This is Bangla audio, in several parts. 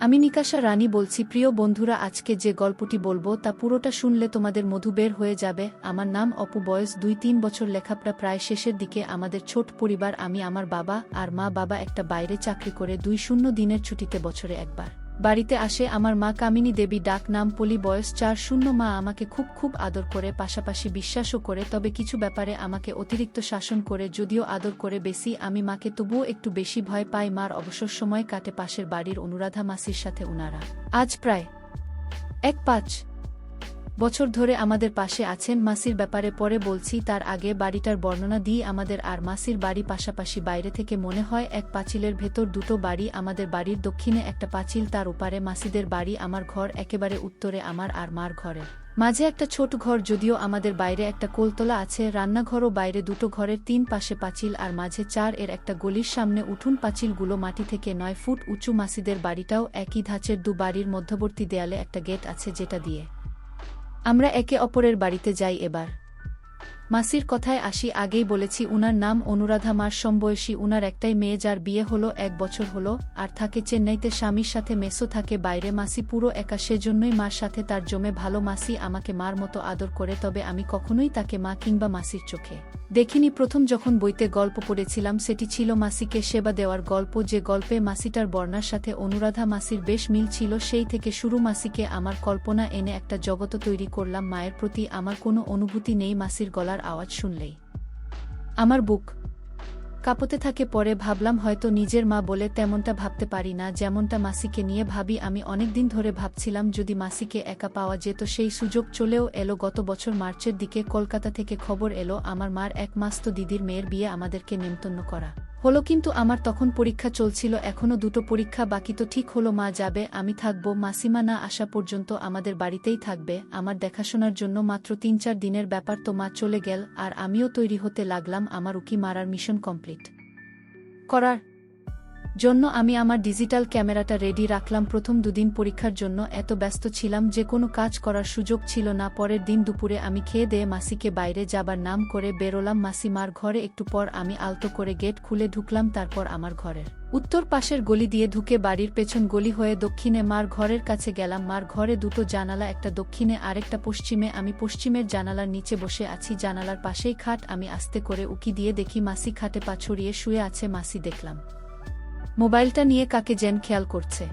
আমি নিকাশা রানী বলছি, প্রিয় বন্ধুরা, আজকে যে গল্পটি বলব, তা পুরোটা শুনলে তোমাদের মধু বের হয়ে যাবে। আমার নাম অপু বয়স, দুই তিন বছর লেখাপড়া প্রায় শেষের দিকে। আমাদের ছোট পরিবার, আমি আমার বাবা আর মা বাবা একটা বাইরে চাকরি করে দুই শূন্য দিনের ছুটিতে বছরে একবার। বাড়িতে আসে আমার মা কামিনী দেবী ডাক নাম পলি বয়স চার শূন্য। মা আমাকে খুব খুব আদর করে, পাশাপাশি বিশ্বাসও করে, তবে কিছু ব্যাপারে আমাকে অতিরিক্ত শাসন করে, যদিও আদর করে বেশি। আমি মাকে তবুও একটু বেশি ভয় পাই, মার অবসর সময় কাটে পাশের বাড়ির অনুরাধা মাসির সাথে উনারা। আজ প্রায় এক পাঁচ বছর ধরে আমাদের পাশে আছেন মাসির ব্যাপারে পরে বলছি, তার আগে বাড়িটার বর্ণনা দিই, আমাদের আর মাসির বাড়ি পাশাপাশি বাইরে থেকে মনে হয় এক পাঁচিলের ভেতর দুটো বাড়ি, আমাদের বাড়ির দক্ষিণে একটা পাঁচিল, তার উপারে মাসিদের বাড়ি, আমার ঘর একেবারে উত্তরে, আমার আর মার ঘরে। মাঝে একটা ছোট ঘর, যদিও আমাদের বাইরে একটা কোলতলা আছে, রান্নাঘরও বাইরে দুটো ঘরের তিন পাশে পাঁচিল, আর মাঝে চার এর একটা গলির সামনে উঠুন পাঁচিলগুলো মাটি থেকে নয় ফুট উঁচু, মাসিদের বাড়িটাও একই ধাঁচের দু বাড়ির মধ্যবর্তী দেয়ালে একটা গেট আছে যেটা দিয়ে আমরা একে অপরের বাড়িতে যাই এবার। মাসির কথায় আসি, আগেই বলেছি উনার নাম অনুরাধা মার সমবয়সী উনার একটাই মেয়ে যার বিয়ে হলো, এক বছর হলো, আর থাকে চেন্নাইতে স্বামীর সাথে মেসো থাকে বাইরে। মাসি পুরো একা, সেজন্যই মার সাথে তার জমে ভালো। মাসি আমাকে মার মতো আদর করে, তবে আমি কখনোই তাকে মা কিংবা মাসির চোখে দেখিনি। প্রথম যখন বইতে গল্প পড়েছিলাম, সেটি ছিল মাসিকে সেবা দেওয়ার গল্প। যে গল্পে মাসিটার বর্ণার সাথে অনুরাধা মাসির বেশ মিল ছিল, সেই থেকে শুরু মাসিকে আমার কল্পনা এনে একটা জগত তৈরি করলাম। মায়ের প্রতি আমার কোনো অনুভূতি নেই, মাসির গলার আওয়াজ শুনলেই। আমার বুক কাঁপতে থাকে পরে ভাবলাম হয়তো নিজের মা বলে তেমনটা ভাবতে পারি না, যেমনটা মাসিকে নিয়ে ভাবি। আমি অনেকদিন ধরে ভাবছিলাম যদি মাসিকে একা পাওয়া যেত সেই সুযোগ চলেও এলো। গত বছর মার্চের দিকে কলকাতা থেকে খবর এলো, আমার মার এক মাস তো দিদির মেয়ের বিয়ে আমাদেরকে নেমতন্ন করা। হলো কিন্তু আমার তখন পরীক্ষা চলছিল এখনও দুটো পরীক্ষা বাকি তো ঠিক হলো, মা যাবে, আমি থাকব, মাসিমা না আসা পর্যন্ত আমাদের বাড়িতেই থাকবে, আমার দেখাশোনার জন্য মাত্র তিন চার দিনের ব্যাপার তো মা চলে গেল, আর আমিও তৈরি হতে লাগলাম, আমার উকি মারার মিশন কমপ্লিট। করার জন্য আমি আমার ডিজিটাল ক্যামেরাটা রেডি রাখলাম। প্রথম দুদিন পরীক্ষার জন্য এত ব্যস্ত ছিলাম যে কোনো কাজ করার সুযোগ ছিল না। পরের দিন দুপুরে আমি খেয়ে দিয়ে মাসিকে বাইরে যাবার নাম করে বেরোলাম। মাসিমার ঘরে একটু পর আমি আলতো করে গেট খুলে ঢুকলাম, তারপর আমার ঘরের। উত্তর পাশের গলি দিয়ে ঢুকে বাড়ির পেছন গলি হয়ে দক্ষিণে মার ঘরের কাছে গেলাম। মার ঘরে দুটো জানালা, একটা দক্ষিণে আরেকটা পশ্চিমে। আমি পশ্চিমের জানালার নিচে বসে আছি। জানালার পাশেই খাট। আমি আস্তে করে উকি দিয়ে দেখি মাসি খাটে পা ছড়িয়ে শুয়ে আছে। মাসি দেখলাম। মোবাইলটা নিয়ে কাকে যেন খেয়াল করছে।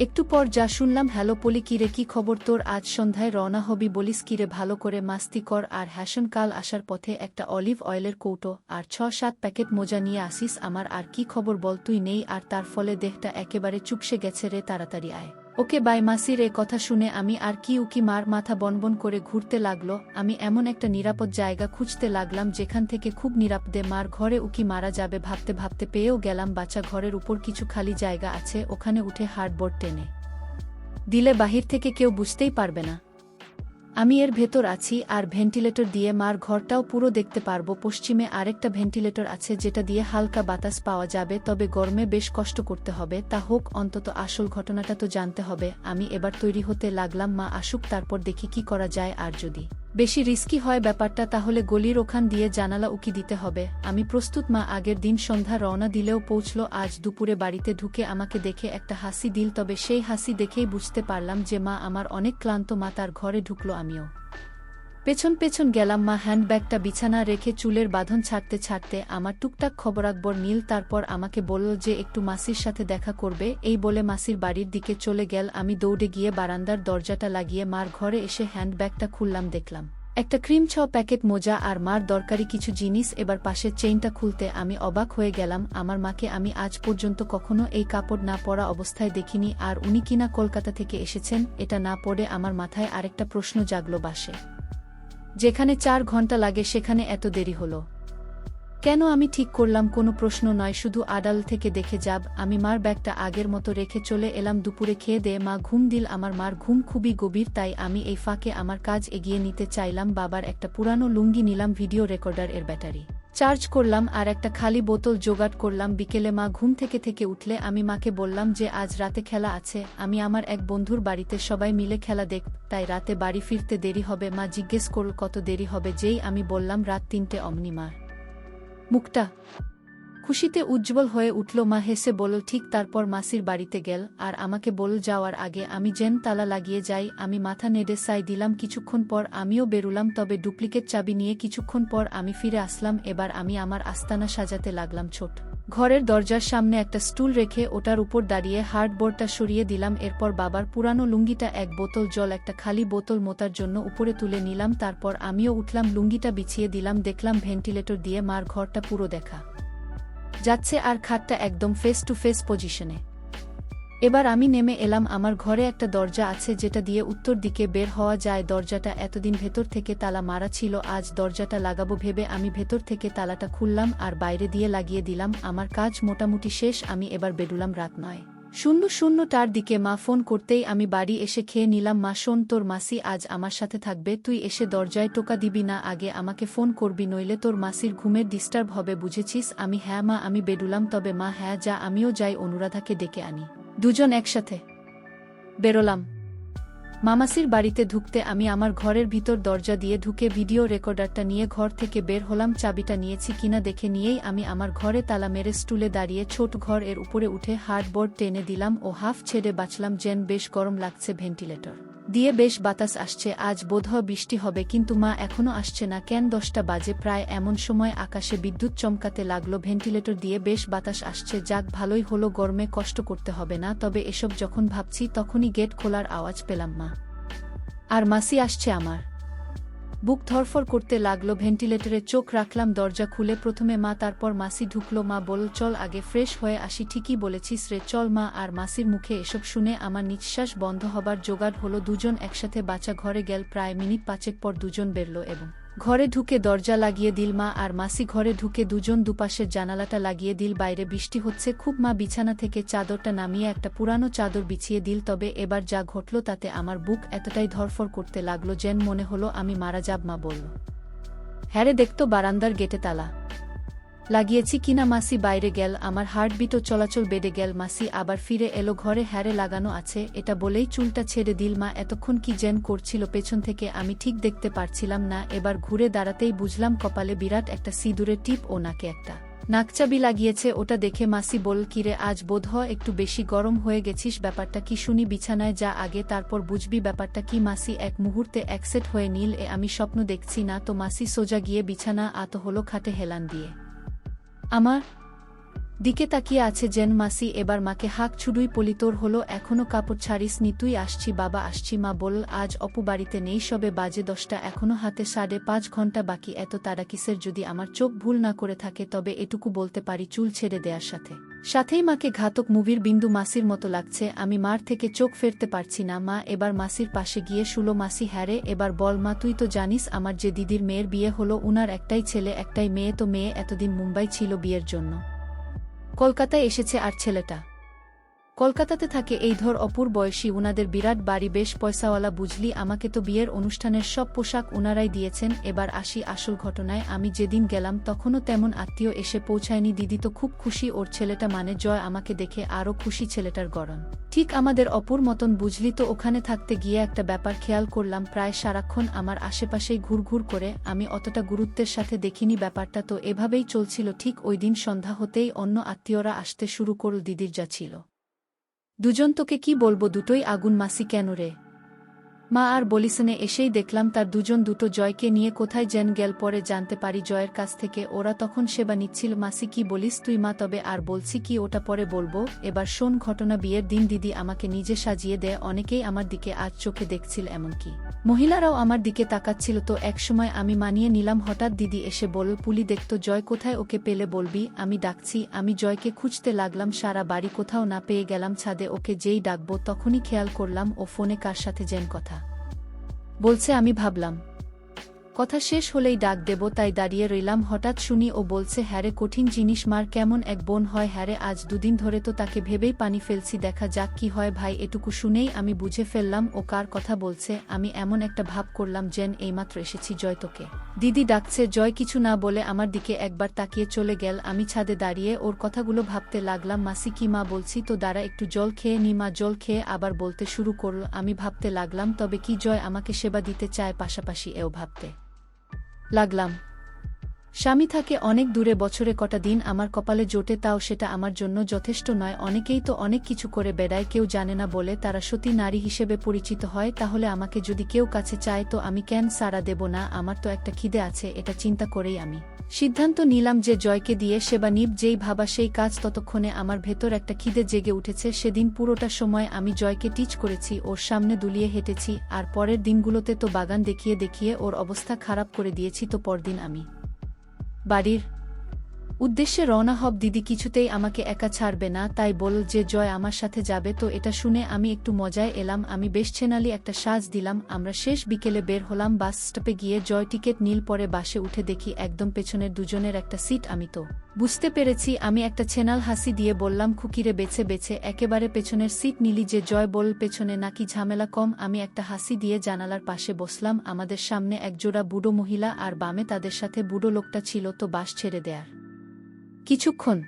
একটু পর যা শুনলাম, হ্যালো পলি কিরে কি খবর তোর? আজ সন্ধ্যায় রওনা হবি বলিস কিরে ভালো করে মাস্তি কর। আর হ্যাশন কাল আসার পথে একটা অলিভ অয়েলের কৌটো আর ছ সাত প্যাকেট মোজা নিয়ে আসিস। আমার আর কি খবর বল, তুই নেই। আর তার ফলে দেহটা একেবারে চুপসে গেছে রে, তাড়াতাড়ি আয়। ওকে বাই মাসির এ কথা শুনে আমি আর কি উকি মার মাথা বনবন করে ঘুরতে লাগল, আমি এমন একটা নিরাপদ জায়গা খুঁজতে লাগলাম যেখান থেকে খুব নিরাপদে মার ঘরে উকি মারা যাবে ভাবতে ভাবতে পেয়েও গেলাম বাচ্চা ঘরের উপর কিছু খালি জায়গা আছে, ওখানে উঠে হার্ডবোর্ড টেনে। দিলে বাহির থেকে কেউ বুঝতেই পারবে না। আমি এর ভেতর আছি আর ভেন্টিলেটর দিয়ে মার ঘরটাও পুরো দেখতে পারব। পশ্চিমে আরেকটা ভেন্টিলেটর আছে যেটা দিয়ে হালকা বাতাস পাওয়া যাবে, তবে গরমে বেশ কষ্ট করতে হবে। তা হোক, অন্তত আসল ঘটনাটা তো জানতে হবে। আমি এবার তৈরি হতে লাগলাম, মা আসুক, তারপর দেখি কি করা যায় আর যদি। বেশি রিস্কি হয় ব্যাপারটা তাহলে গলির ওখান দিয়ে জানালা উকি দিতে হবে। আমি প্রস্তুত, মা। আগের দিন সন্ধ্যা রওনা দিলেও পৌঁছল, আজ দুপুরে বাড়িতে ঢুকে আমাকে দেখে একটা হাসি দিল, তবে সেই হাসি দেখেই বুঝতে পারলাম যে, মা, আমার অনেক ক্লান্ত, মা, তার ঘরে ঢুকলো আমিও। পেছন পেছন গেলাম, মা হ্যান্ডব্যাগটা বিছানা রেখে চুলের বাঁধন ছাড়তে ছাড়তে আমার টুকটাক খবর খবরাকবর নীল তারপর আমাকে বলল যে একটু মাসির সাথে দেখা করবে, এই বলে মাসির বাড়ির দিকে চলে গেল। আমি দৌড়ে গিয়ে বারান্দার দরজাটা লাগিয়ে মার ঘরে এসে হ্যান্ডব্যাগটা খুললাম, দেখলাম। একটা ক্রিম ছ প্যাকেট মোজা আর মার দরকারি কিছু জিনিস, এবার পাশের চেইনটা খুলতে আমি অবাক হয়ে গেলাম। আমার মাকে আমি আজ পর্যন্ত কখনো এই কাপড় না পরা অবস্থায় দেখিনি, আর উনি কিনা কলকাতা থেকে এসেছেন, এটা না পড়ে আমার মাথায় আরেকটা প্রশ্ন জাগলো বাসে। যেখানে চার ঘণ্টা লাগে সেখানে এত দেরি হল। কেন আমি ঠিক করলাম কোনো প্রশ্ন নয়, শুধু আডাল থেকে দেখে যাব, আমি মার ব্যাগটা আগের মতো রেখে চলে এলাম দুপুরে খেয়ে দে, মা ঘুম দিল, আমার মার ঘুম খুবই গভীর, তাই আমি এই ফাঁকে আমার কাজ এগিয়ে নিতে চাইলাম, বাবার একটা পুরানো লুঙ্গি নিলাম, ভিডিও রেকর্ডার এর ব্যাটারি। চার্জ করলাম আর একটা খালি বোতল জোগাড় করলাম। বিকেলে মা ঘুম থেকে থেকে উঠলে আমি মাকে বললাম যে, আজ রাতে খেলা আছে। আমি আমার এক বন্ধুর বাড়িতে সবাই মিলে খেলা দেখ, তাই রাতে বাড়ি ফিরতে দেরি হবে। মা জিজ্ঞেস করল, কত দেরি হবে? যেই আমি বললাম, রাত তিনটে অমনি মা। মুখটা খুশিতে উজ্জ্বল হয়ে উঠল মা, হেসে বলল, ঠিক তারপর মাসির বাড়িতে গেল, আর আমাকে বল যাওয়ার আগে আমি যেন তালা লাগিয়ে যাই, আমি মাথা নেড়ে সাই দিলাম, কিছুক্ষণ পর আমিও বেরুলাম, তবে ডুপ্লিকেট চাবি নিয়ে কিছুক্ষণ পর আমি ফিরে আসলাম, এবার আমি আমার আস্তানা সাজাতে লাগলাম ছোট। ঘরের দরজার সামনে একটা স্টুল রেখে ওটার উপর দাঁড়িয়ে হার্ডবোর্ডটা সরিয়ে দিলাম, এরপর বাবার পুরানো লুঙ্গিটা এক বোতল জল, একটা খালি বোতল মোতার জন্য উপরে তুলে নিলাম, তারপর আমিও উঠলাম, লুঙ্গিটা বিছিয়ে দিলাম, দেখলাম ভেন্টিলেটর দিয়ে মার ঘরটা পুরো দেখা। যাচ্ছে আর খাটটা একদম ফেস টু ফেস পজিশনে এবার আমি নেমে এলাম, আমার ঘরে একটা দরজা আছে যেটা দিয়ে উত্তর দিকে বের হওয়া যায়। দরজাটা এতদিন ভেতর থেকে তালা মারা ছিল, আজ দরজাটা লাগাবো ভেবে আমি ভেতর থেকে তালাটা খুললাম আর বাইরে দিয়ে লাগিয়ে দিলাম। আমার কাজ মোটামুটি শেষ, আমি এবার বেডুলাম রাত নয়। শূন্য শূন্য তার দিকে মা ফোন করতেই আমি বাড়ি এসে খেয়ে নিলাম, মা, শোন তোর মাসি আজ আমার সাথে থাকবে, তুই এসে দরজায় টোকা দিবি না, আগে আমাকে ফোন করবি, নইলে তোর মাসির ঘুমের ডিস্টার্ব হবে, বুঝেছিস? আমি হ্যাঁ মা, আমি বেডুলাম তবে মা হ্যাঁ যা, আমিও যাই, অনুরাধাকে ডেকে আনি। দুজন একসাথে বেরোলাম। মামাসির বাড়িতে ঢুকতে আমি আমার ঘরের ভিতর দরজা দিয়ে ঢুকে ভিডিও রেকর্ডারটা নিয়ে ঘর থেকে বের হলাম, চাবিটা নিয়েছি কিনা দেখে নিয়েই আমি আমার ঘরে তালা মেরে স্টুলে দাঁড়িয়ে ছোট ঘর এর উপরে উঠে হার্ডবোর্ড টেনে দিলাম ও হাফ ছেড়ে বাঁচলাম, যেন বেশ গরম লাগছে ভেন্টিলেটর। দিয়ে বেশ বাতাস আসছে, আজ বোধহয় বৃষ্টি হবে, কিন্তু মা এখনও আসছে না। কেন দশটা বাজে? প্রায় এমন সময় আকাশে বিদ্যুৎ চমকাতে লাগল, ভেন্টিলেটর দিয়ে বেশ বাতাস আসছে। যাক, ভালোই হলো, গরমে কষ্ট করতে হবে না, তবে এসব যখন ভাবছি, তখনই গেট খোলার আওয়াজ পেলাম মা। আর মাসি আসছে আমার। বুক ধরফর করতে লাগল, ভেন্টিলেটরে চোখ রাখলাম, দরজা খুলে প্রথমে মা, তারপর মাসি ঢুকলো। মা বল চল আগে ফ্রেশ হয়ে আসি, ঠিকই বলেছিস রে, চল মা। আর মাসির মুখে এসব শুনে আমার নিঃশ্বাস বন্ধ হবার জোগাড় হলো, দুজন একসাথে বাচ্চা ঘরে গেল, প্রায় মিনিট পাঁচেক পর দুজন বেরল এবং ঘরে ঢুকে দরজা লাগিয়ে দিল মা, আর মাসি ঘরে ঢুকে দুজন দুপাশের জানালাটা লাগিয়ে দিল, বাইরে বৃষ্টি হচ্ছে, খুব মা বিছানা থেকে চাদরটা নামিয়ে একটা পুরানো চাদর বিছিয়ে দিল, তবে এবার যা ঘটল তাতে আমার বুক এতটাই ধরফর করতে লাগল যেন মনে হলো আমি মারা যাব, মা বলল। হ্যারে দেখতো বারান্দার গেটে তালা। লাগিয়েছি কিনা মাসি বাইরে গেল, আমার হার্টবিটও চলাচল বেড়ে গেল, মাসি আবার ফিরে এলো, ঘরে হ্যারে লাগানো আছে, এটা বলেই চুলটা ছেড়ে দিল, মা এতক্ষণ কি জেন করছিল, পেছন থেকে আমি ঠিক দেখতে পারছিলাম না, এবার ঘুরে দাঁড়াতেই বুঝলাম কপালে বিরাট একটা সিঁদুরের টিপ ও নাকে একটা নাকচাবি লাগিয়েছে, ওটা দেখে মাসি বল কিরে, আজ বোধহয় একটু বেশি গরম হয়ে গেছিস, ব্যাপারটা কি শুনি বিছানায় যা আগে, তারপর বুঝবি ব্যাপারটা কি? মাসি এক মুহূর্তে একসেট হয়ে নীল, এ আমি স্বপ্ন দেখছি না। তো মাসি সোজা গিয়ে বিছানা আত হলো খাটে হেলান দিয়ে। আমার দিকে তাকিয়ে আছে জেন মাসি, এবার মাকে হাক ছুডুই পলি, তোর হলো এখনও কাপড় ছাড়িস নি, তুই আসছি, বাবা আসছি, মা বল, আজ অপু বাড়িতে নেই, সবে বাজে দশটা, এখনও হাতে সাড়ে পাঁচ ঘণ্টা বাকি, এত তারা কিসের? যদি আমার চোখ ভুল না করে থাকে, তবে এটুকু বলতে পারি, চুল ছেড়ে দেয়ার সাথে। সাথেই মাকে ঘাতক মুভির বিন্দু মাসির মতো লাগছে, আমি মার থেকে চোখ ফেরতে পারছি না, মা এবার মাসির পাশে গিয়ে শুলো, মাসি হ্যারে এবার বল, মা তুই তো জানিস আমার যে দিদির মেয়ের বিয়ে হলো, উনার একটাই ছেলে, একটাই মেয়ে, তো মেয়ে এতদিন মুম্বাই ছিল বিয়ের জন্য। কলকাতায় এসেছে আর ছেলেটা। কলকাতাতে থাকে এই ধর অপুর বয়সী উনাদের বিরাট বাড়ি, বেশ পয়সাওয়ালা বুঝলি, আমাকে তো বিয়ের অনুষ্ঠানের সব পোশাক উনারাই দিয়েছেন, এবার আসি আসল ঘটনায়, আমি যেদিন গেলাম তখনও তেমন আত্মীয় এসে পৌঁছায়নি, দিদি তো খুব খুশি, ওর ছেলেটা মানে জয়, আমাকে দেখে আরও খুশি ছেলেটার গরম ঠিক আমাদের অপুর মতন বুঝলি তো ওখানে থাকতে গিয়ে একটা ব্যাপার খেয়াল করলাম, প্রায় সারাক্ষণ আমার আশেপাশেই ঘুরঘুর করে, আমি অতটা গুরুত্বের সাথে দেখিনি ব্যাপারটা, তো এভাবেই চলছিল, ঠিক ওই দিন সন্ধ্যা হতেই অন্য আত্মীয়রা আসতে শুরু করল, দিদির যা ছিল। দুজন তোকে কি বলব দুটোই আগুন মাসি কেন রে? মা আর বলিসনে এসেই দেখলাম তার দুজন দুটো জয়কে নিয়ে কোথায় যেন গেল পরে জানতে পারি জয়ের কাছ থেকে, ওরা তখন সেবা নিচ্ছিল। মাসি কি বলিস তুই মা, তবে আর বলছি কি ওটা পরে বলব? এবার শোন ঘটনা বিয়ের দিন দিদি আমাকে নিজে সাজিয়ে দেয়, অনেকেই আমার দিকে আজ চোখে দেখছিল এমনকি। মহিলারাও আমার দিকে তাকাচ্ছিল, তো একসময় আমি মানিয়ে নিলাম, হঠাৎ দিদি এসে বলল, পুলি দেখতো জয় কোথায়, ওকে পেলে বলবি? আমি ডাকছি, আমি জয়কে খুঁজতে লাগলাম, সারা বাড়ি কোথাও না পেয়ে গেলাম ছাদে, ওকে যেই ডাকবো তখনই খেয়াল করলাম, ও ফোনে কার সাথে যেন কথা বলছে আমি ভাবলাম। কথা শেষ হলেই ডাক দেব, তাই দাঁড়িয়ে রইলাম। হঠাৎ শুনি ও বলছে, হ্যারে, কঠিন জিনিস, মার কেমন এক বোন হয়, হ্যারে, আজ দুদিন ধরে তো তাকে ভেবেই পানি ফেলছি, দেখা যাক কি হয়, ভাই, এটুকু শুনেই আমি বুঝে ফেললাম ও কার কথা বলছে, আমি এমন একটা ভাব করলাম যেন এইমাত্র এসেছি জয় তোকে। দিদি ডাকছে, জয়, কিছু না বলে আমার দিকে একবার তাকিয়ে চলে গেল, আমি ছাদে দাঁড়িয়ে ওর কথাগুলো ভাবতে লাগলাম, মাসি কি মা বলছি, তো দাঁড়া, একটু জল খেয়ে নি মা, জল খেয়ে আবার বলতে শুরু করল, আমি ভাবতে লাগলাম, তবে কি জয় আমাকে সেবা দিতে চায় পাশাপাশি এও ভাবতে? লাগলাম স্বামী থাকে অনেক দূরে, বছরে কটা দিন আমার কপালে জোটে, তাও সেটা আমার জন্য যথেষ্ট নয়। অনেকেই তো অনেক কিছু করে বেড়ায়, কেউ জানে না বলে তারা সতী নারী হিসেবে পরিচিত হয়, তাহলে আমাকে যদি কেউ কাছে চায়, তো আমি কেন সাড়া দেব না? আমার তো একটা খিদে আছে, এটা চিন্তা করেই আমি। সিদ্ধান্ত নিলাম যে জয়কে দিয়ে সেবা নিব, যেই ভাবা সেই কাজ ততক্ষণে আমার ভেতর একটা খিদে জেগে উঠেছে। সেদিন পুরোটা সময় আমি জয়কে টিচ করেছি, ওর সামনে দুলিয়ে হেঁটেছি, আর পরের দিনগুলোতে তো বাগান দেখিয়ে দেখিয়ে ওর অবস্থা খারাপ করে দিয়েছি, তো পরদিন আমি বাড়ির উদ্দেশ্যে রওনা হব, দিদি কিছুতেই আমাকে একা ছাড়বে না, তাই বল যে জয় আমার সাথে যাবে। তো এটা শুনে আমি একটু মজায় এলাম, আমি বেশ ছেনালি একটা সাজ দিলাম, আমরা শেষ বিকেলে বের হলাম বাস স্টপে গিয়ে জয় টিকিট নীল পরে বাসে উঠে দেখি একদম পেছনের দুজনের একটা সিট, আমি তো। বুঝতে পেরেছি, আমি একটা ছেনাল হাসি দিয়ে বললাম, খুকিরে বেছে বেছে, একেবারে পেছনের সিট নিলি যে জয় বল, পেছনে নাকি ঝামেলা কম। আমি একটা হাসি দিয়ে জানালার পাশে বসলাম, আমাদের সামনে একজোড়া বুড়ো মহিলা আর বামে তাদের সাথে বুড়ো লোকটা ছিল, তো বাস ছেড়ে দেয়ার। কিছুক্ষণ।